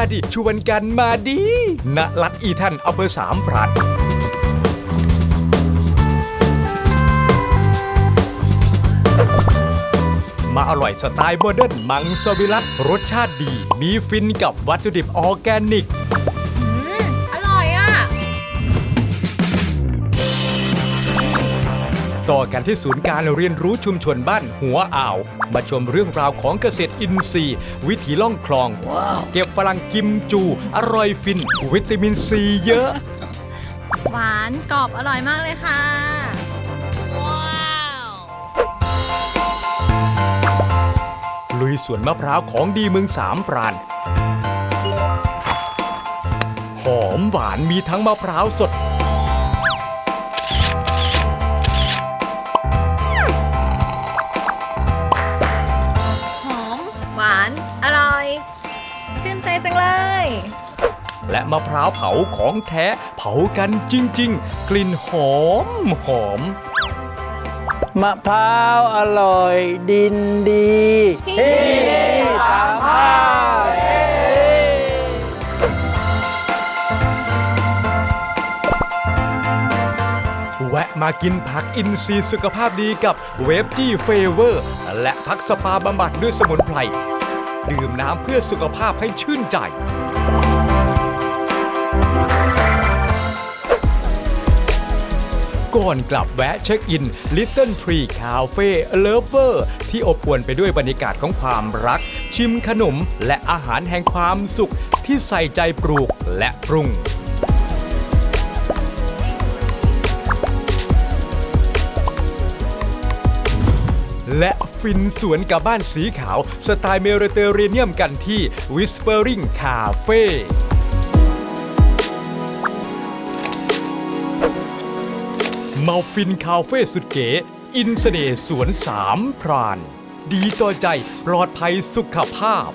าดิ ชวนกันมาดีณรัฐอีท่านอำเภอสามพรานมาอร่อยสไตล์โมเดิร์นมังสวิรัตรสชาติดี มีฟินกับวัตถุดิบออร์แกนิก ต่อกันที่ศูนย์การเรียนรู้ชุมชนบ้านหัวอ่าว มาชมเรื่องราวของเกษตรอินทรีย์ วิถีล่องคลอง เก็บฝรั่งกิมจู อร่อยฟิน วิตามินซีเยอะ หวานกรอบอร่อยมากเลยค่ะ ลุยสวนมะพร้าวของดีเมืองสามปราณหอมหวานมีทั้งมะพร้าวสด ชื่นใจจังเลย และมะพร้าวเผาของแท้เผากันจริง ๆ กลิ่นหอมหอมมะพร้าวอร่อย ดินดีเฮ้สามภาคแวะมากินผักอินทรีย์สุขภาพดีกับเวฟจี้เฟเวอร์ และพักสปาบำบัดด้วยสมุนไพร ดื่มน้ำเพื่อสุขภาพให้ชื่นใจ ก่อนกลับแวะเช็คอิน Little Tree Cafe Lover ที่อบอวลไปด้วยบรรยากาศของความรัก ชิมขนมและอาหารแห่งความสุขที่ใส่ใจปลูกและปรุง และฟินสวนกับบ้านสีขาว สไตล์เมดิเตอร์เรเนียมกันที่ Whispering Cafe มาฟินคาเฟ่สุดเก๋ อินเสน่ห์สวนสามพราน ดีต่อใจปลอดภัยสุขภาพ